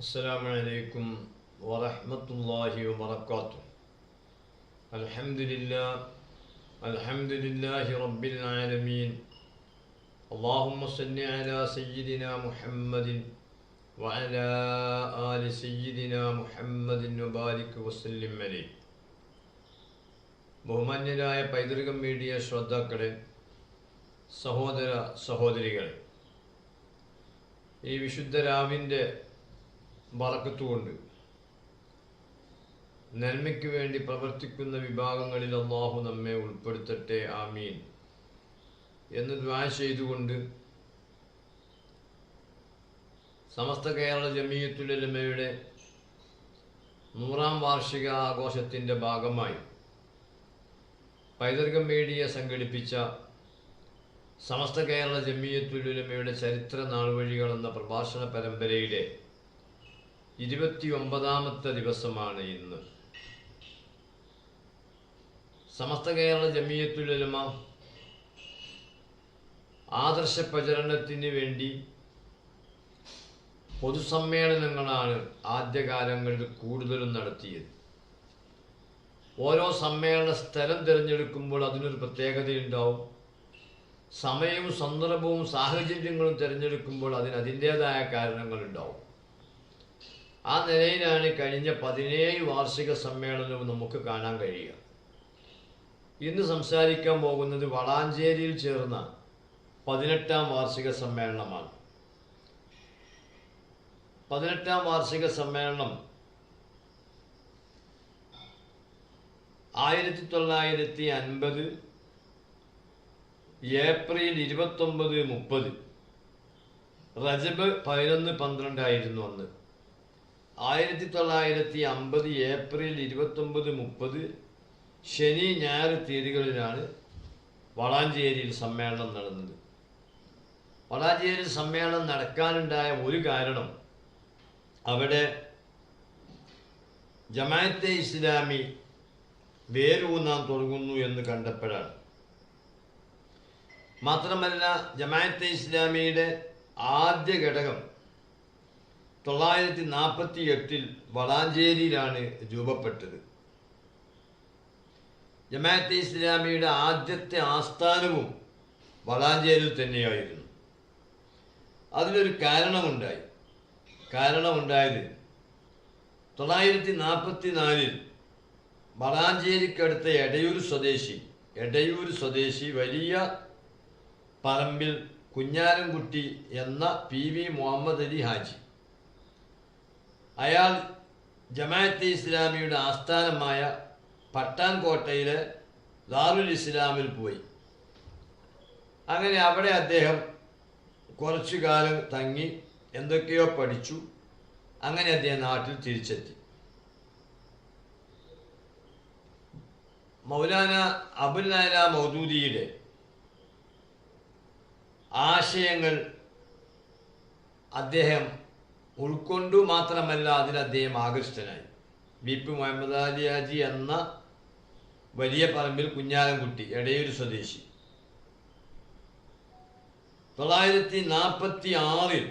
السلام عليكم ورحمة الله وبركاته الحمد لله الحمد لله رب العالمين اللهم صل على سيدنا محمد وعلى آل سيدنا محمد وبارك وسلم عليه ബഹുമാന്യരായ പൈതൃകം മീഡിയ ശ്രോതാക്കളെ സഹോദര സഹോദരികളെ ഈ വിശുദ്ധ രാവിൻ്റെ ബറക്കത്തുകൊണ്ട് നന്മയ്ക്ക് വേണ്ടി പ്രവർത്തിക്കുന്ന വിഭാഗങ്ങളിൽ അള്ളാഹു നമ്മെ ഉൾപ്പെടുത്തട്ടെ ആമീൻ. എന്ന് ദ്വാ ചെയ്തുകൊണ്ട് സമസ്ത കേരള ജമീയത്തുലമയുടെ നൂറാം വാർഷിക ആഘോഷത്തിന്റെ ഭാഗമായി പൈതൃകം മീഡിയ സംഘടിപ്പിച്ച സമസ്ത കേരള ജമീയത്തുലമയുടെ ചരിത്ര നാൾവഴികൾ എന്ന പ്രഭാഷണ പരമ്പരയുടെ ഇരുപത്തി ഒമ്പതാമത്തെ ദിവസമാണ് ഇന്ന്. സമസ്ത കേരള ജമീയത്തുലുലമ ആദർശ പ്രചരണത്തിന് വേണ്ടി പൊതുസമ്മേളനങ്ങളാണ് ആദ്യകാലങ്ങളിൽ കൂടുതലും നടത്തിയത്. ഓരോ സമ്മേളന സ്ഥലം തിരഞ്ഞെടുക്കുമ്പോൾ അതിനൊരു പ്രത്യേകതയുണ്ടാവും. സമയവും സന്ദർഭവും സാഹചര്യങ്ങളും തിരഞ്ഞെടുക്കുമ്പോൾ അതിന് അതിന്റേതായ കാരണങ്ങളുണ്ടാവും. ആ നിലയിലാണ് കഴിഞ്ഞ പതിനേഴ് വാർഷിക സമ്മേളനവും നമുക്ക് കാണാൻ കഴിയുക. ഇന്ന് സംസാരിക്കാൻ പോകുന്നത് വളാഞ്ചേരിയിൽ ചേർന്ന പതിനെട്ടാം വാർഷിക സമ്മേളനമാണ്. പതിനെട്ടാം വാർഷിക സമ്മേളനം ആയിരത്തി തൊള്ളായിരത്തി അൻപത് ഏപ്രിൽ ഇരുപത്തൊമ്പത് മുപ്പത് റജബ് പതിനൊന്ന് പന്ത്രണ്ടായിരുന്നു അന്ന്. ആയിരത്തി തൊള്ളായിരത്തി അമ്പത് ഏപ്രിൽ ഇരുപത്തൊമ്പത് മുപ്പത് ശനി ഞായർ തീയതികളിലാണ് വളാഞ്ചേരിയിൽ സമ്മേളനം നടന്നത്. വളാഞ്ചേരി സമ്മേളനം നടക്കാനുണ്ടായ ഒരു കാരണം അവിടെ ജമാഅത്തെ ഇസ്ലാമി വേരൂന്നാൻ തുടങ്ങുന്നു എന്ന് കണ്ടപ്പോഴാണ്. മാത്രമല്ല ജമാഅത്തെ ഇസ്ലാമിയുടെ ആദ്യ ഘടകം തൊള്ളായിരത്തി നാൽപ്പത്തി എട്ടിൽ വളാഞ്ചേരിയിലാണ് രൂപപ്പെട്ടത്. ജമാഅത്തെ ഇസ്ലാമിയുടെ ആദ്യത്തെ ആസ്ഥാനവും വളാഞ്ചേരിയിൽ തന്നെയായിരുന്നു. അതിനൊരു കാരണമുണ്ടായി. കാരണമുണ്ടായത് തൊള്ളായിരത്തി നാൽപ്പത്തി നാലിൽ വളാഞ്ചേരിക്കടുത്ത എടയൂർ സ്വദേശി എടയൂർ സ്വദേശി വലിയ പറമ്പിൽ കുഞ്ഞാലൻകുട്ടി എന്ന പി വി മുഹമ്മദ് അലി ഹാജി അയാൾ ജമാഅത്തെ ഇസ്ലാമിയുടെ ആസ്ഥാനമായ പട്ടാൻകോട്ടയിലെ ദാറുൽ ഇസ്ലാമിൽ പോയി. അങ്ങനെ അവിടെ അദ്ദേഹം കുറച്ചു കാലം തങ്ങി എന്തൊക്കെയോ പഠിച്ചു. അങ്ങനെ അദ്ദേഹം നാട്ടിൽ തിരിച്ചെത്തി. മൗലാന അബുൽ നാല മൗദൂദിയുടെ ആശയങ്ങൾ അദ്ദേഹം ഉൾക്കൊണ്ടു മാത്രമല്ല അതിൽ അദ്ദേഹം ആകൃഷ്ടനായി. ബി പി മുഹമ്മദ് അലി ഹാജി എന്ന വലിയ പറമ്പിൽ കുഞ്ഞാലൻകുട്ടി എടയൂർ സ്വദേശി. തൊള്ളായിരത്തി നാൽപ്പത്തി ആറിൽ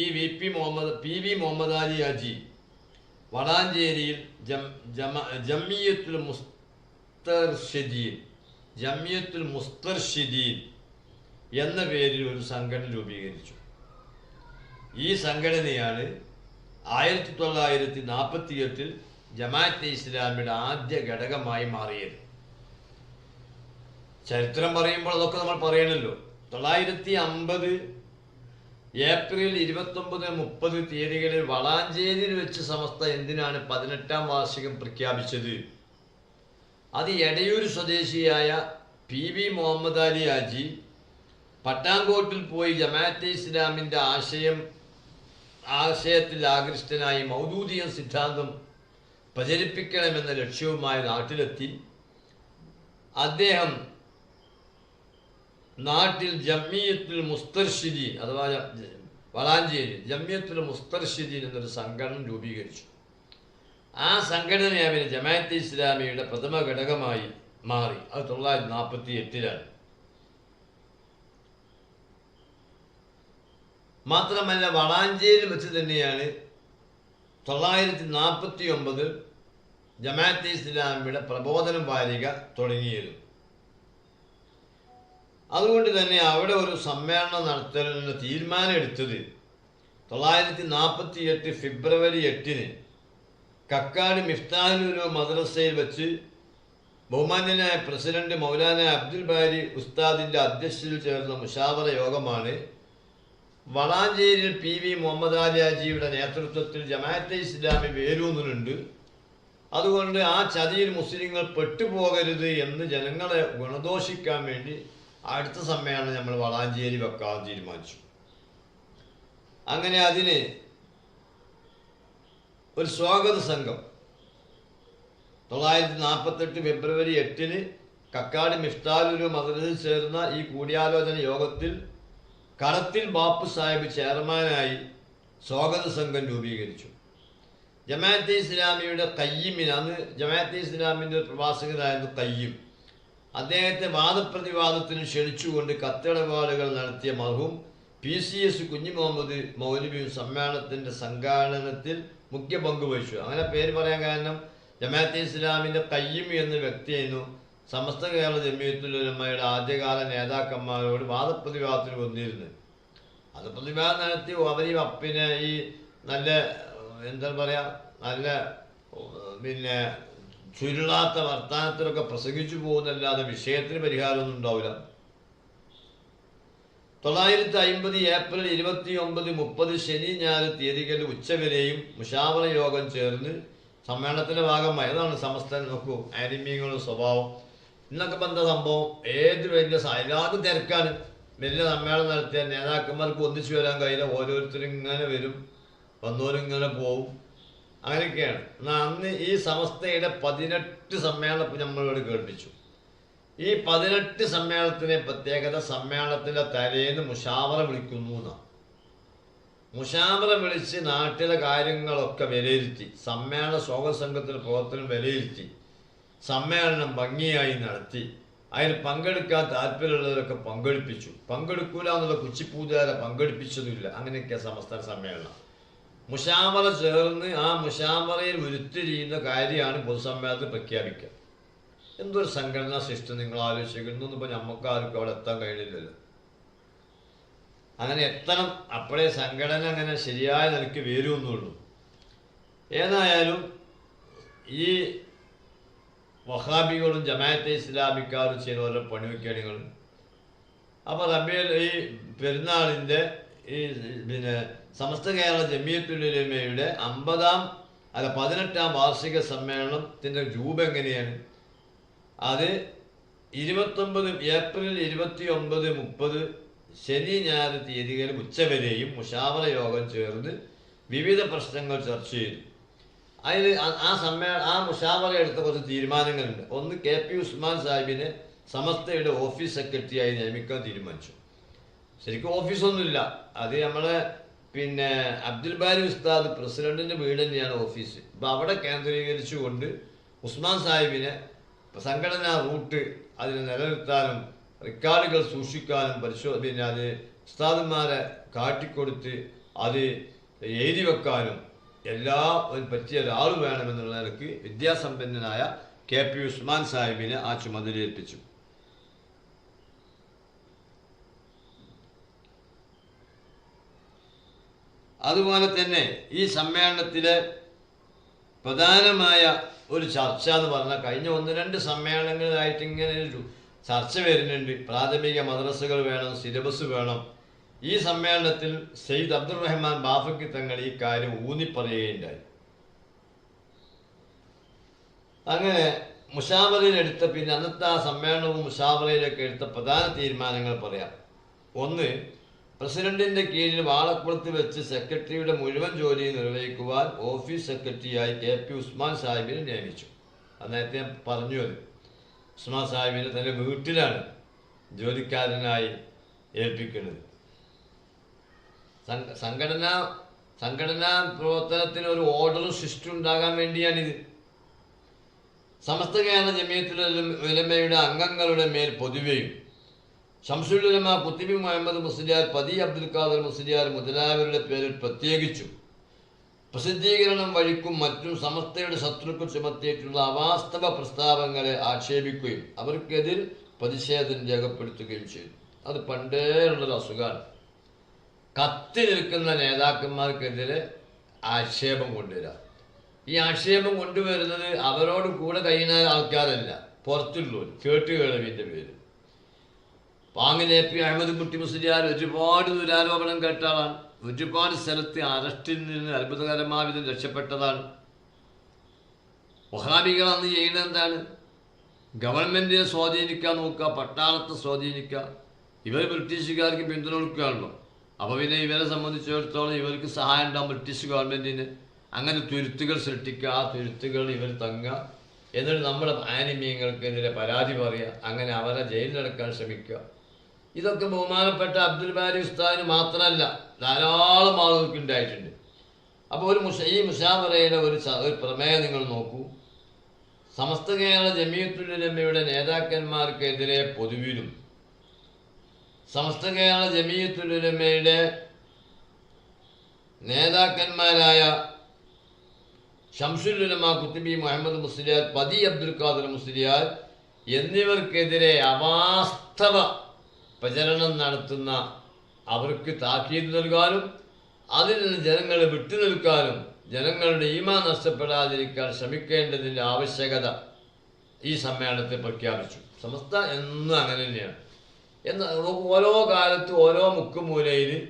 ഈ V P Muhammad P V Muhammad Ali Haji വടാഞ്ചേരിയിൽ ജമ ജമിയത്തുൽ മുസ്തർഷിദീൻ ജമിയത്തുൽ മുസ്തർഷിദീൻ എന്ന പേരിൽ ഒരു സംഘടന രൂപീകരിച്ചു. ഈ സംഘടനയാണ് ആയിരത്തി തൊള്ളായിരത്തി നാൽപ്പത്തി എട്ടിൽ ജമാഅത്തെ ഇസ്ലാമിയുടെ ആദ്യ ഘടകമായി മാറിയത്. ചരിത്രം പറയുമ്പോൾ അതൊക്കെ നമ്മൾ പറയണല്ലോ. തൊള്ളായിരത്തി അമ്പത് ഏപ്രിൽ ഇരുപത്തൊമ്പത് മുപ്പത് തീയതികളിൽ വളാഞ്ചേരിയിൽ വെച്ച് സമസ്ത എന്തിനാണ് പതിനെട്ടാം വാർഷികം പ്രഖ്യാപിച്ചത്? അത് എടയൂർ സ്വദേശിയായ പി വി മുഹമ്മദ് അലി ഹാജി പട്ടാങ്കോട്ടിൽ പോയി ജമാഅത്തെ ഇസ്ലാമിന്റെ ആശയം ആശയത്തിൽ ആകൃഷ്ടനായി മൗദൂദിയ സിദ്ധാന്തം പ്രചരിപ്പിക്കണമെന്ന ലക്ഷ്യവുമായി നാട്ടിലെത്തി. അദ്ദേഹം നാട്ടിൽ ജമ്മിയത്തുൽ മുസ്തർഷിദി അഥവാ വളാഞ്ചേരി ജമ്മിയത്തുൽ മുസ്തർഷിദീൻ എന്നൊരു സംഘടന രൂപീകരിച്ചു. ആ സംഘടനയെ അവന് ജമാഅത്തെ ഇസ്ലാമിയുടെ പ്രഥമ ഘടകമായി മാറി. അത് തൊള്ളായിരത്തി നാൽപ്പത്തി എട്ടിലാണ് മാത്രമല്ല വളാഞ്ചേരി വെച്ച് തന്നെയാണ് തൊള്ളായിരത്തി നാൽപ്പത്തി ഒമ്പതിൽ ജമാഅത്തെ ഇസ്ലാമിയുടെ പ്രബോധനം വാരിക തുടങ്ങിയത്. അതുകൊണ്ട് തന്നെ അവിടെ ഒരു സമ്മേളനം നടത്തലിന് തീരുമാനമെടുത്തത് തൊള്ളായിരത്തി നാൽപ്പത്തി എട്ട് ഫെബ്രുവരി എട്ടിന് കക്കാട് മിഫ്താനൂരു മദ്രസയിൽ വെച്ച് ബഹുമാന്യനായ പ്രസിഡന്റ് മൗലാന അബ്ദുൽ ബാരി ഉസ്താദിന്റെ അധ്യക്ഷതയിൽ ചേർന്ന മുഷാവറ യോഗമാണ് വളാഞ്ചേരിയിൽ പി വി മുഹമ്മദ് ആലിയാജിയുടെ നേതൃത്വത്തിൽ ജമാഅത്തെ ഇസ്ലാമി വേരൂന്നുന്നുണ്ട് അതുകൊണ്ട് ആ ചതിയിൽ മുസ്ലിങ്ങൾ പെട്ടുപോകരുത് എന്ന് ജനങ്ങളെ ഗുണദോഷിക്കാൻ വേണ്ടി അടുത്ത സമയമാണ് നമ്മൾ വളാഞ്ചേരി വെക്കാൻ തീരുമാനിച്ചു. അങ്ങനെ അതിന് ഒരു സ്വാഗത സംഘം തൊള്ളായിരത്തി നാൽപ്പത്തെട്ട് ഫെബ്രുവരി എട്ടിന് കക്കാട് മിഫ്താലുരു മദ്രസിൽ ചേർന്ന ഈ കൂടിയാലോചന യോഗത്തിൽ കടത്തിൽ ബാപ്പു സാഹിബ് ചെയർമാനായി സ്വാഗത സംഘം രൂപീകരിച്ചു. ജമാഅത്തെ ഇസ്ലാമിയുടെ കയ്യിമിന് അന്ന് ജമാഅത്തെ ഇസ്ലാമിന്റെ പ്രവാസകനായിരുന്നു കയ്യം. അദ്ദേഹത്തെ വാദപ്രതിവാദത്തിന് ക്ഷണിച്ചുകൊണ്ട് കത്തിടപാടുകൾ നടത്തിയ മർഹൂം പി സി എസ് കുഞ്ഞു മുഹമ്മദ് മൗലവിയും സമ്മേളനത്തിന്റെ സംഘാടനത്തിൽ മുഖ്യ പങ്കുവഹിച്ചു അങ്ങനെ പേര് പറയാൻ കാരണം ജമാഅത്തെ ഇസ്ലാമിന്റെ കയ്യമി എന്ന വ്യക്തിയായിരുന്നു സമസ്ത കേരള ജമിയത്തുലമയുടെ ആദ്യകാല നേതാക്കന്മാരോട് വാദപ്രതിവാദത്തിന് വന്നിരുന്നു. അത് പ്രതിവാദം നടത്തി അവർ ഈ അപ്പിനെ ഈ നല്ല എന്താ പറയുക നല്ല പിന്നെ ചുരുളാത്ത വർത്തമാനത്തിലൊക്കെ പ്രസംഗിച്ചു പോകുന്നല്ലാതെ വിഷയത്തിന് പരിഹാരമൊന്നും ഉണ്ടാവില്ല. തൊള്ളായിരത്തി അമ്പത് ഏപ്രിൽ ഇരുപത്തി ഒമ്പത് മുപ്പത് ശനി ഞായർ തീയതികളിൽ ഉച്ചവരെയും മുഷാവറ യോഗം ചേർന്ന് സമ്മേളനത്തിന്റെ ഭാഗമായി. അതാണ് സമസ്ത നോക്കൂ ആനിമീങ്ങളുടെ സ്വഭാവം. ഇന്നൊക്കെ എന്താ സംഭവം? ഏത് വലിയ എല്ലാവർക്കും തിരക്കാണ്. വലിയ സമ്മേളനം നടത്തിയ നേതാക്കന്മാർക്ക് ഒന്നിച്ചു വരാൻ കഴിയില്ല. ഓരോരുത്തരും ഇങ്ങനെ വരും. വന്നവരും ഇങ്ങനെ പോവും. അങ്ങനെയൊക്കെയാണ്. എന്നാൽ അന്ന് ഈ സമസ്തയുടെ പതിനെട്ട് സമ്മേളനം നമ്മളിവിടെ കേൾപ്പിച്ചു. ഈ പതിനെട്ട് സമ്മേളനത്തിലെ പ്രത്യേകത സമ്മേളനത്തിന്റെ തലേന്ന് മുഷാവറ വിളിക്കുന്നു എന്നാണ് മുഷാമറ വിളിച്ച് നാട്ടിലെ കാര്യങ്ങളൊക്കെ വിലയിരുത്തി. സമ്മേളന സ്വാഗത സംഘത്തിന്റെ പ്രവർത്തനം വിലയിരുത്തി. സമ്മേളനം ഭംഗിയായി നടത്തി. അതിൽ പങ്കെടുക്കാൻ താല്പര്യമുള്ളവരൊക്കെ പങ്കെടുപ്പിച്ചു. പങ്കെടുക്കൂല എന്നുള്ള കുച്ചിപ്പൂതുകാരെ പങ്കെടുപ്പിച്ചതുമില്ല. അങ്ങനെയൊക്കെ സംസ്ഥാന സമ്മേളനം. മുഷാമല ചേർന്ന് ആ മുഷാമറയിൽ ഉരുത്തിരിയുന്ന കാര്യമാണ് പൊതുസമ്മേളനത്തിൽ പ്രഖ്യാപിക്കുക. എന്തൊരു സംഘടനാ സൃഷ്ടി നിങ്ങൾ ആലോചിക്കുന്നു ഇപ്പൊ നമുക്ക് ആർക്കും അവിടെ എത്താൻ കഴിയില്ലല്ലോ അങ്ങനെ എത്തണം. അപ്പോഴേ സംഘടന അങ്ങനെ ശരിയായ നിലയ്ക്ക് വരുമെന്നുള്ളൂ. ഏതായാലും ഈ വഹാബികളും ജമാഅത്തെ ഇസ്ലാമിക്കാരും ചെയ്യുന്ന ഓരോ പണിവെക്കണികളും അപ്പോൾ റബിയൽ ഈ പെരുന്നാളിന്റെ ഈ പിന്നെ സമസ്ത കേരള ജമിയത്തുലമയുടെ അമ്പതാം അല്ല പതിനെട്ടാം വാർഷിക സമ്മേളനത്തിന്റെ രൂപം എങ്ങനെയാണ്? അത് ഇരുപത്തൊമ്പത് ഏപ്രിൽ ഇരുപത്തി ഒമ്പത് മുപ്പത് ശനി ഞായർ തീയതികളിൽ ഉച്ചവരെയും മുഷാവറ യോഗം ചേർന്ന് വിവിധ പ്രശ്നങ്ങൾ ചർച്ച ചെയ്തു. അതിൽ ആ സമ്മേളന ആ മുഷാവറ എടുത്ത കുറച്ച് തീരുമാനങ്ങളുണ്ട്. ഒന്ന് കെ പി ഉസ്മാൻ സാഹിബിനെ സമസ്തയുടെ ഓഫീസ് സെക്രട്ടറിയായി നിയമിക്കാൻ തീരുമാനിച്ചു. ശരിക്കും ഓഫീസൊന്നുമില്ല. അത് നമ്മളെ പിന്നെ അബ്ദുൽ ബാരി ഉസ്താദ് പ്രസിഡന്റിന്റെ വീട് തന്നെയാണ് ഓഫീസ്. അപ്പോൾ അവിടെ കേന്ദ്രീകരിച്ചുകൊണ്ട് ഉസ്മാൻ സാഹിബിനെ സംഘടനാ റൂട്ട് അതിനെ നിലനിർത്താനും റെക്കോർഡുകൾ സൂക്ഷിക്കാനും പരിശോ പിന്നെ അത് ഉസ്താദന്മാരെ കാട്ടിക്കൊടുത്ത് അത് എഴുതി വെക്കാനും എല്ലാ പറ്റിയ ഒരാൾ വേണമെന്നുള്ള നിലയ്ക്ക് വിദ്യാസമ്പന്നനായ കെ പി ഉസ്മാൻ സാഹിബിനെ ആ ചുമതലയേൽപ്പിച്ചു അതുപോലെ തന്നെ ഈ സമ്മേളനത്തിലെ പ്രധാനമായ ഒരു ചർച്ച എന്ന് പറഞ്ഞാൽ കഴിഞ്ഞ ഒന്ന് രണ്ട് സമ്മേളനങ്ങളിലായിട്ട് ഇങ്ങനെ ഒരു ചർച്ച വരുന്നുണ്ട്. പ്രാഥമിക മദ്രസകൾ വേണം സിലബസ് വേണം. ഈ സമ്മേളനത്തിൽ സെയ്ദ് അബ്ദുറഹ്മാൻ ബാഫക്കി തങ്ങൾ ഈ കാര്യം ഊന്നിപ്പറയുകയുണ്ടായി. അങ്ങനെ മുഷാവറയിൽ എടുത്ത പിന്നെ അന്നത്തെ ആ സമ്മേളനവും മുഷാവറയിലൊക്കെ എടുത്ത പ്രധാന തീരുമാനങ്ങൾ പറയാം. ഒന്ന് പ്രസിഡന്റിന്റെ കീഴിൽ വാളക്കുളത്ത് വെച്ച് സെക്രട്ടറിയുടെ മുഴുവൻ ജോലി നിർവഹിക്കുവാൻ ഓഫീസ് സെക്രട്ടറിയായി കെ പി ഉസ്മാൻ സാഹിബിനെ നിയമിച്ചു. ഞാൻ പറഞ്ഞു അത് ഉസ്മാൻ സാഹിബിനെ തന്റെ വീട്ടിലാണ് ജോലിക്കാരനായി ഏൽപ്പിക്കുന്നത്. സംഘടനാ സംഘടനാ പ്രവർത്തനത്തിന് ഒരു ഓർഡറും സിസ്റ്റം ഉണ്ടാകാൻ വേണ്ടിയാണിത്. സമസ്ത കേരള ജമിയത്തുൽ ഉലമയുടെ അംഗങ്ങളുടെ മേൽ പൊതുവെയും. ഷംസുലുലമ കുത്തിബി മുഹമ്മദ് മുസ്ലിയാർ പതി അബ്ദുൽ ഖാദർ മുസ്ലിയാർ മുതലായവരുടെ പേരിൽ പ്രത്യേകിച്ചും പ്രസിദ്ധീകരണം വഴിക്കും മറ്റും സമസ്തയുടെ ശത്രുക്കൾ ചുമത്തിയിട്ടുള്ള അവാസ്തവ പ്രസ്താവങ്ങളെ ആക്ഷേപിക്കുകയും അവർക്കെതിരെ പ്രതിഷേധം രേഖപ്പെടുത്തുകയും ചെയ്തു. അത് പണ്ടേ ഉള്ളൊരു അസുഖമാണ്. കത്തി നിൽക്കുന്ന നേതാക്കന്മാർക്കെതിരെ ആക്ഷേപം കൊണ്ടുവരിക ഈ ആക്ഷേപം കൊണ്ടുവരുന്നത് അവരോട് കൂടെ കഴിയുന്ന ആൾക്കാരല്ല പുറത്തുള്ളവർ കേട്ടുകേളവിന്റെ പേര്. പാങ്ങിലെ പി അഹമ്മദ് കുട്ടി മുസ്ലിയാർ ഒരുപാട് ദുരാരോപണം കേട്ട ആളാണ് ഒരുപാട് സ്ഥലത്ത് അറസ്റ്റിൽ നിന്ന് അത്ഭുതകരമായ വിധം രക്ഷപ്പെട്ടതാണ്. വഹാബികൾ അന്ന് ചെയ്യുന്നത് എന്താണ്? ഗവൺമെന്റിനെ സ്വാധീനിക്കാൻ നോക്കുക പട്ടാളത്തെ സ്വാധീനിക്കുക. ഇവർ ബ്രിട്ടീഷുകാർക്ക് പിന്തുണ കൊടുക്കുകയാണല്ലോ. അപ്പോൾ പിന്നെ ഇവരെ സംബന്ധിച്ചിടത്തോളം ഇവർക്ക് സഹായം ഉണ്ടാകും ബ്രിട്ടീഷ് ഗവൺമെന്റിന് അങ്ങനെ തുരുത്തുകൾ സൃഷ്ടിക്കുക ആ തുരുത്തുകൾ ഇവർ തങ്ങുക എന്നിട്ട് നമ്മുടെ ആനിമീയങ്ങൾക്കെതിരെ പരാതി പറയുക അങ്ങനെ അവരെ ജയിലിലടക്കാൻ ശ്രമിക്കുക. ഇതൊക്കെ ബഹുമാനപ്പെട്ട അബ്ദുൽ ബാരി ഉസ്താദിന് മാത്രമല്ല ധാരാളം ആളുകൾക്ക് ഉണ്ടായിട്ടുണ്ട്. അപ്പോൾ ഒരു മുഷ ഈ മുഷാമറയുടെ ഒരു പ്രമേയം നിങ്ങൾ നോക്കൂ. സമസ്ത കേരള ജമിയത്തുലമയുടെ നേതാക്കന്മാർക്കെതിരെ പൊതുവിലും സമസ്ത കേരള ജമീയത്തുലമയുടെ നേതാക്കന്മാരായ ഷംസുലുലമ കുത്തുബി മുഹമ്മദ് മുസ്ലിയാർ പതി അബ്ദുൽ ഖാദർ മുസ്ലിയാർ എന്നിവർക്കെതിരെ അവാസ്തവ പ്രചരണം നടത്തുന്ന അവർക്ക് താക്കീത് നൽകാനും അതിൽ നിന്ന് ജനങ്ങളെ വിട്ടുനിൽക്കാനും ജനങ്ങളുടെ ഈമാ നഷ്ടപ്പെടാതിരിക്കാൻ ശ്രമിക്കേണ്ടതിന്റെ ആവശ്യകത ഈ സമ്മേളനത്തെ പ്രഖ്യാപിച്ചു. സമസ്ത എന്നും അങ്ങനെ തന്നെയാണ്. എന്നാൽ ഓരോ കാലത്ത് ഓരോ മുക്കുമൂലയിൽ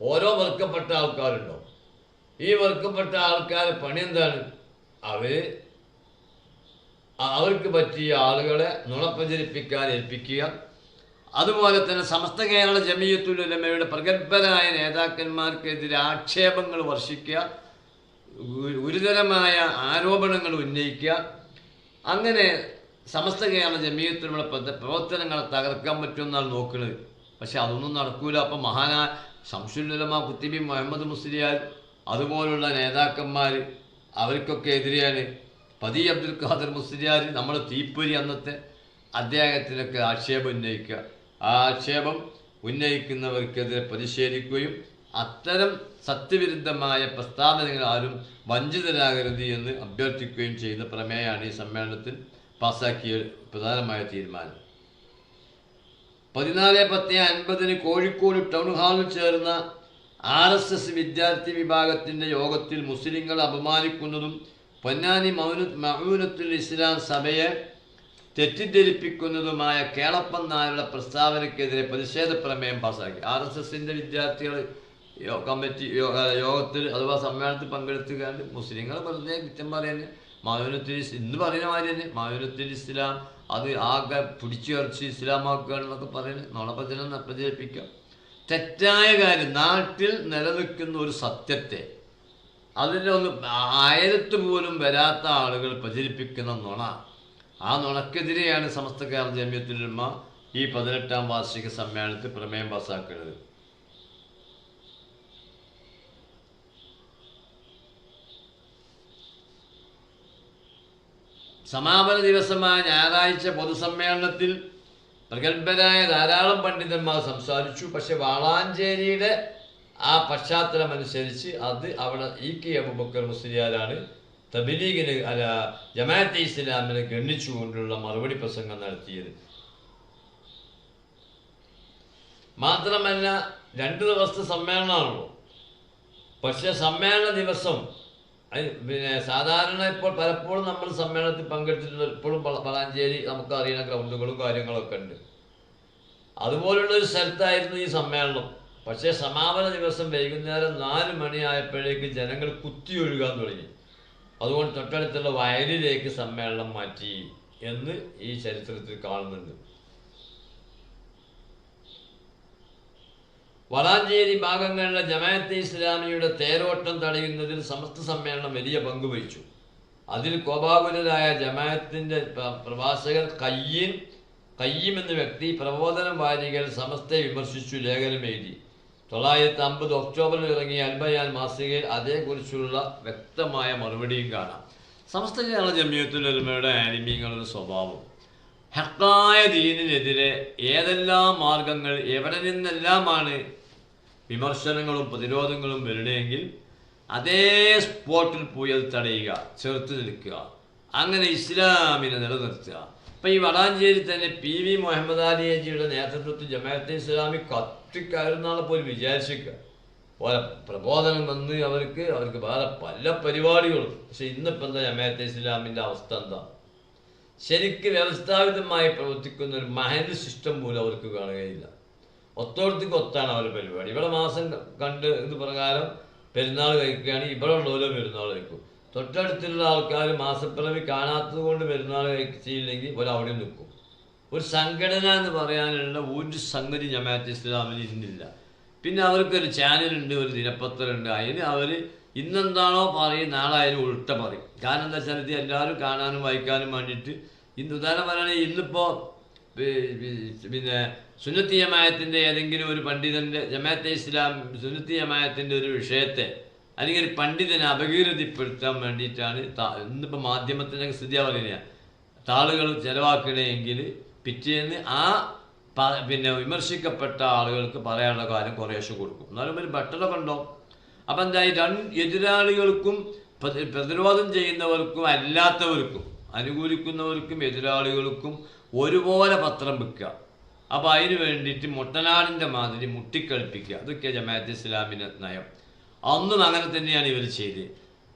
ഓരോ വർക്കപ്പെട്ട ആൾക്കാരുണ്ടാവും. ഈ വർക്കപ്പെട്ട ആൾക്കാരെ പണി എന്താണ്? അവർ അവർക്ക് പറ്റിയ ആളുകളെ നുണ പ്രചരിപ്പിക്കാൻ ഏൽപ്പിക്കുക. അതുപോലെ തന്നെ സമസ്ത കേരള ജമിയത്തുലമയുടെ പ്രഗത്ഭരായ നേതാക്കന്മാർക്കെതിരെ ആക്ഷേപങ്ങൾ വർഷിക്കുക. ഗുരുതരമായ ആരോപണങ്ങൾ ഉന്നയിക്കുക. അങ്ങനെ സമസ്ത കേരള ജമീയത്തിനുള്ള പ്രവർത്തനങ്ങളെ തകർക്കാൻ പറ്റുമെന്നാണ് നോക്കുന്നത് പക്ഷെ അതൊന്നും നടക്കൂല. അപ്പം മഹാനാ ശംസുല്ലമ കുത്തിബി മുഹമ്മദ് മുസ്ലിയാർ അതുപോലുള്ള നേതാക്കന്മാർ അവർക്കൊക്കെ എതിരെയാണ്. പതി അബ്ദുൽ ഖാദർ മുസ്ലിയാർ നമ്മൾ തീപ്പൊരി അന്നത്തെ അദ്ദേഹത്തിനൊക്കെ ആക്ഷേപം ഉന്നയിക്കുക ആ ആക്ഷേപം ഉന്നയിക്കുന്നവർക്കെതിരെ പ്രതിഷേധിക്കുകയും അത്തരം സത്യവിരുദ്ധമായ പ്രസ്താവനകൾ ആരും വഞ്ചിതരാകരുത് എന്ന് അഭ്യർത്ഥിക്കുകയും ചെയ്ത പ്രമേയമാണ് ഈ സമ്മേളനത്തിൽ. പാസാക്കിയ പ്രധാനമായ തീരുമാനം. പതിനാല് പത്ത് അൻപതിന് കോഴിക്കോട് ടൗൺ ഹാളിൽ ചേർന്ന ആർ എസ് എസ് വിദ്യാർത്ഥി വിഭാഗത്തിന്റെ യോഗത്തിൽ മുസ്ലിങ്ങളെ അപമാനിക്കുന്നതും പൊന്നാനി മൗന മൗനത്തുൽ ഇസ്ലാം സഭയെ തെറ്റിദ്ധരിപ്പിക്കുന്നതുമായ കേളപ്പൻ നായരുടെ പ്രസ്താവനയ്ക്കെതിരെ പ്രതിഷേധ പ്രമേയം പാസാക്കി ആർ എസ് എസിന്റെ വിദ്യാർത്ഥികൾ കമ്മിറ്റി യോഗത്തിൽ അഥവാ സമ്മേളനത്തിൽ പങ്കെടുത്തുകൊണ്ട് മുസ്ലിങ്ങൾ വെറുതെ കുറ്റം പറയുന്നത് മായൂനത്തിൽ ഇന്ന് പറയുന്ന മാതിരി തന്നെ ഇസ്ലാം അത് ആകെ പിടിച്ചുയർച്ച് ഇസ്ലാമാക്കുക എന്നൊക്കെ പറയുന്നത്. നുണപ്രചരണം പ്രചരിപ്പിക്കാം തെറ്റായ കാര്യം നാട്ടിൽ നിലനിൽക്കുന്ന ഒരു സത്യത്തെ അതിന്റെ ഒന്ന് ആയിരത്ത് പോലും വരാത്ത ആളുകൾ പ്രചരിപ്പിക്കുന്ന നുണ. ആ നുണക്കെതിരെയാണ് സമസ്ത കേരള ജമിയത്തുലമ ഈ പതിനെട്ടാം വാർഷിക സമ്മേളനത്തിൽ പ്രമേയം പാസ്സാക്കുന്നത് സമാപന ദിവസമായ ഞായറാഴ്ച പൊതുസമ്മേളനത്തിൽ പ്രഗത്ഭരായ ധാരാളം പണ്ഡിതന്മാർ സംസാരിച്ചു. പക്ഷെ വാളാഞ്ചേരിയുടെ ആ പശ്ചാത്തലം അനുസരിച്ച് അത് അവിടെ ഇ കെ അബുബക്കർ മുസ്ലിയാരാണ് തബിലീഗിന് അല്ല ജമാഅത്തെ ഇസ്ലാമിനെ ഗണ്ണിച്ചുകൊണ്ടുള്ള മറുപടി പ്രസംഗം നടത്തിയത്. മാത്രമല്ല രണ്ട് ദിവസത്തെ സമ്മേളനമാണല്ലോ. പക്ഷെ സമ്മേളന ദിവസം പിന്നെ സാധാരണ ഇപ്പോൾ പലപ്പോഴും നമ്മൾ സമ്മേളനത്തിൽ പങ്കെടുത്തിട്ടുണ്ട് ഇപ്പോഴും പള- വളാഞ്ചേരി നമുക്ക് അറിയുന്ന ഗ്രൗണ്ടുകളും കാര്യങ്ങളൊക്കെ ഉണ്ട്. അതുപോലുള്ള ഒരു സ്ഥലത്തായിരുന്നു ഈ സമ്മേളനം. പക്ഷേ സമാപന ദിവസം വൈകുന്നേരം നാല് മണിയായപ്പോഴേക്ക് ജനങ്ങൾ കുത്തി ഒഴുകാൻ തുടങ്ങി. അതുകൊണ്ട് തൊട്ടടുത്തുള്ള വയലിലേക്ക് സമ്മേളനം മാറ്റി എന്ന് ഈ ചരിത്രത്തിൽ കാണുന്നുണ്ട്. വളാഞ്ചേരി ഭാഗങ്ങളിലെ ജമാഅത്തെ ഇസ്ലാമിയുടെ തേരോട്ടം തടയുന്നതിൽ സമസ്ത സമ്മേളനം വലിയ പങ്കുവഹിച്ചു അതിൽ കോപാകുലരായ ജമാഅത്തിന്റെ പ്ര- പ്രഭാഷകർ കയ്യീൻ കയ്യീം എന്ന വ്യക്തി പ്രബോധനം വാരികൾ സമസ്തയെ വിമർശിച്ചു ലേഖനം എഴുതി തൊള്ളായിരത്തി അമ്പത് ഒക്ടോബറിൽ ഇറങ്ങിയ അൽബയാൻ മാസികയിൽ അതേക്കുറിച്ചുള്ള വ്യക്തമായ മറുപടിയും കാണാം. സമസ്ത കേരള ജമിയത്തുലമയുടെ ആനിമീങ്ങളുടെ സ്വഭാവം. ഹക്കായ ദീനിനെതിരെ ഏതെല്ലാം മാർഗങ്ങൾ എവിടെ നിന്നെല്ലാമാണ് വിമർശനങ്ങളും പ്രതിരോധങ്ങളും വരണമെങ്കിൽ അതേ സ്പോട്ടിൽ പോയി അത് തടയുക ചെറുത്ത് നിൽക്കുക. അങ്ങനെ ഇസ്ലാമിനെ നിലനിർത്തുക. അപ്പം ഈ വടാഞ്ചേരി തന്നെ പി വി മുഹമ്മദ് അലിയജിയുടെ നേതൃത്വത്തിൽ ജമാഅത്തെ ഇസ്ലാമി കത്തിക്കയറുന്നാളെ പോലും വിചാരിച്ചിരിക്കുക. ഓരോ പ്രബോധനം വന്ന് അവർക്ക് അവർക്ക് വേറെ പല പരിപാടികളും. പക്ഷെ ഇന്നിപ്പോൾ എന്താ ജമാഅത്തെ ഇസ്ലാമിന്റെ അവസ്ഥ എന്താ? ശരിക്ക് വ്യവസ്ഥാപിതമായി പ്രവർത്തിക്കുന്ന ഒരു മഹൽ സിസ്റ്റം പോലും അവർക്ക് കാണുകയില്ല. ഒത്തോടത്തേക്ക് ഒത്താണ് അവരുടെ പരിപാടി. ഇവിടെ മാസം കണ്ട് ഇത് പ്രകാരം പെരുന്നാൾ കഴിക്കുകയാണെങ്കിൽ ഇവിടെ ഉള്ളവരോ പെരുന്നാൾ കഴിക്കും. തൊട്ടടുത്തുള്ള ആൾക്കാർ മാസപ്പിറവി കാണാത്തത് കൊണ്ട് പെരുന്നാൾ കഴിച്ചില്ലെങ്കിൽ ഒരു അവിടെ നിൽക്കും. ഒരു സംഘടന എന്ന് പറയാനുള്ള ഒരു സംഗതി ജമാഅത്ത് ഇസ്ലാമിൽ ഇന്നില്ല പിന്നെ അവർക്കൊരു ചാനലുണ്ട് ഒരു ദിനപത്രമുണ്ട്. അതിന് അവർ ഇന്നെന്താണോ പറയും നാളെ അതിന് ഉൾട്ട പറയും. കാരണം എന്താ വെച്ചാൽ എല്ലാവരും കാണാനും വായിക്കാനും വേണ്ടിയിട്ട് ഇന്ന് ഉദാഹരണം പറയുകയാണെങ്കിൽ ഇന്നിപ്പോൾ പിന്നെ സുന്നത്തി ജമായത്തിന്റെ ഏതെങ്കിലും ഒരു പണ്ഡിതന്റെ ജമാഅത്തെ ഇസ്ലാം സുന്നത്തി ജമായത്തിന്റെ ഒരു വിഷയത്തെ അല്ലെങ്കിൽ ഒരു പണ്ഡിതനെ അപകീർത്തിപ്പെടുത്താൻ വേണ്ടിയിട്ടാണ് ഇന്നിപ്പോൾ മാധ്യമത്തിന്റെ സ്ഥിതി പറയുന്നത് താളുകൾ ചിലവാക്കണമെങ്കിൽ പിറ്റേന്ന് ആ പിന്നെ വിമർശിക്കപ്പെട്ട ആളുകൾക്ക് പറയാനുള്ള കാര്യം കുറേശ്ശെ കൊടുക്കും. എന്നാലും ഒരു ബട്ടലൊക്കെ കണ്ടോ? അപ്പം എന്തായി? രണ്ട് എതിരാളികൾക്കും പ്രതി- പ്രതിരോധം ചെയ്യുന്നവർക്കും അല്ലാത്തവർക്കും അനുകൂലിക്കുന്നവർക്കും എതിരാളികൾക്കും ഒരുപോലെ പത്രം വെക്കുക. അപ്പോൾ അതിന് വേണ്ടിയിട്ട് മുട്ടനാടിന്റെ മാതിരി മുട്ടിക്കളിപ്പിക്കുക അതൊക്കെ ജമാഅത്ത് ഇസ്ലാമിന്റെ നയം. അന്നും അങ്ങനെ തന്നെയാണ് ഇവർ ചെയ്ത്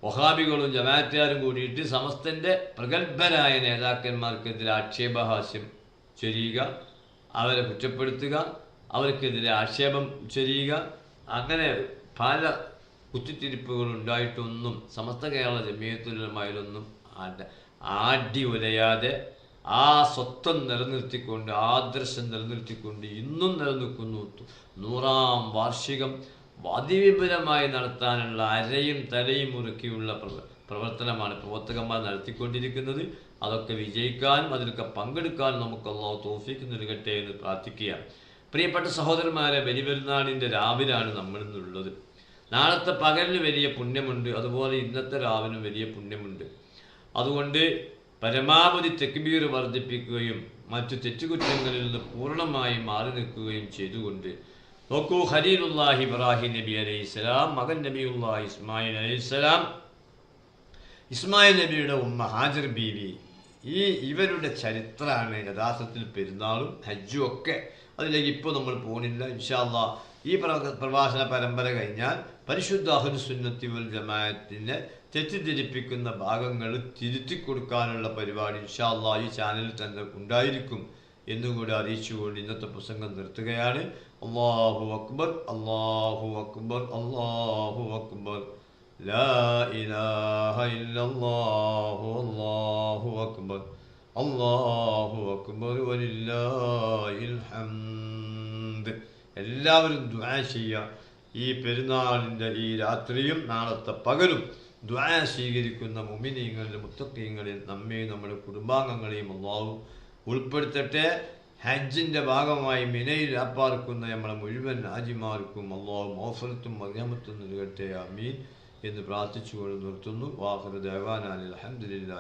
വഹാബികളും ജമാഅത്തുകാരും കൂടിയിട്ട് സമസ്തന്റെ പ്രഗത്ഭരായ നേതാക്കന്മാർക്കെതിരെ ആക്ഷേപഹാസ്യം ചൊരിയുക അവരെ കുറ്റപ്പെടുത്തുക അവർക്കെതിരെ ആക്ഷേപം ചൊരിയുക. അങ്ങനെ പല കുത്തിത്തിരിപ്പുകൾ ഉണ്ടായിട്ടൊന്നും സമസ്ത കേരള ജമീയത്തുലമായാലൊന്നും ആട- ഉലയാതെ ആ സ്വത്വം നിലനിർത്തിക്കൊണ്ട് ആദർശം നിലനിർത്തിക്കൊണ്ട് ഇന്നും നിലനിൽക്കുന്നു. നൂറാം വാർഷികം അതിവിപുലമായി നടത്താനുള്ള അരയും തലയും മുറുക്കിയുള്ള പ്രവർത്തനമാണ് പ്രവർത്തകന്മാർ നടത്തിക്കൊണ്ടിരിക്കുന്നത്. അതൊക്കെ വിജയിക്കാനും അതിലൊക്കെ പങ്കെടുക്കാനും നമുക്ക് അള്ളാഹു തോഫിക്ക് നൽകട്ടെ എന്ന് പ്രാർത്ഥിക്കുകയാണ്. പ്രിയപ്പെട്ട സഹോദരന്മാരെ ബലിപെരുന്നാളിന്റെ രാവിലാണ് നമ്മളിന്നുള്ളത്. നാളത്തെ പകലിന് വലിയ പുണ്യമുണ്ട് അതുപോലെ ഇന്നത്തെ രാവിനും വലിയ പുണ്യമുണ്ട്. അതുകൊണ്ട് പരമാവധി തെക്കുമീർ വർദ്ധിപ്പിക്കുകയും മറ്റു തെറ്റുകുറ്റങ്ങളിൽ നിന്ന് പൂർണമായി മാറി നിൽക്കുകയും ചെയ്തുകൊണ്ട് നോക്കൂ ഖലീലുല്ലാഹി ഇബ്രാഹിം നബി അലൈഹി സ്വലാം മകൻ നബിയുല്ലാഹി ഇസ്മായിൽ അലൈഹി സ്വലാം. ഇസ്മായിൽ നബിയുടെ ഉമ്മ ഹാജർ ബീവി ഈ ഇവരുടെ ചരിത്രമാണ് യഥാർത്ഥത്തിൽ പെരുന്നാളും ഹജ്ജും ഒക്കെ. അതിലേക്ക് ഇപ്പോൾ നമ്മൾ പോകുന്നില്ല ഇൻഷാല്ല ഈ പ്രവാസന പരമ്പര കഴിഞ്ഞാൽ പരിശുദ്ധ അഹുൽ സുന്നത്തി വൽ ജമാഅത്തിനെ തെറ്റിദ്ധരിപ്പിക്കുന്ന ഭാഗങ്ങൾ തിരുത്തി കൊടുക്കാനുള്ള പരിപാടി ഇൻഷാല്ലാ ഈ ചാനലിൽ തന്നെ ഉണ്ടായിരിക്കും എന്നുകൂടി അറിയിച്ചുകൊണ്ട് ഇന്നത്തെ പ്രസംഗം നിർത്തുകയാണ് അള്ളാഹു അക്ബർ അള്ളാഹു അക്ബർ അള്ളാഹു അക്ബർ لا إله إلا الله الله أكبر الله أكبر ولله الحمد എല്ലാവരും ദുആ ചെയ്യുക ഈ പെരുന്നാളിൻ്റെ ഈ രാത്രിയും നാളത്തെ പകലും ദുആ സ്വീകരിക്കുന്ന മുമിനീങ്ങളിൽ മുത്തക്കീങ്ങളിൽ നമ്മയും നമ്മുടെ കുടുംബാംഗങ്ങളെയും അള്ളാഹു ഉൾപ്പെടുത്തട്ടെ. ഹജ്ജിന്റെ ഭാഗമായി മിനയിൽ അപ്പാർക്കുന്ന നമ്മളെ മുഴുവൻ ഹാജിമാർക്കും അള്ളാഹു മോഫലത്തും മധ്യമത്തും നൽകട്ടെ. അമീൻ എന്ന് പ്രാർത്ഥിച്ചുകൊണ്ട് നിർത്തുന്നു. വാഹന ദേവാനാലി അലഹമില്ല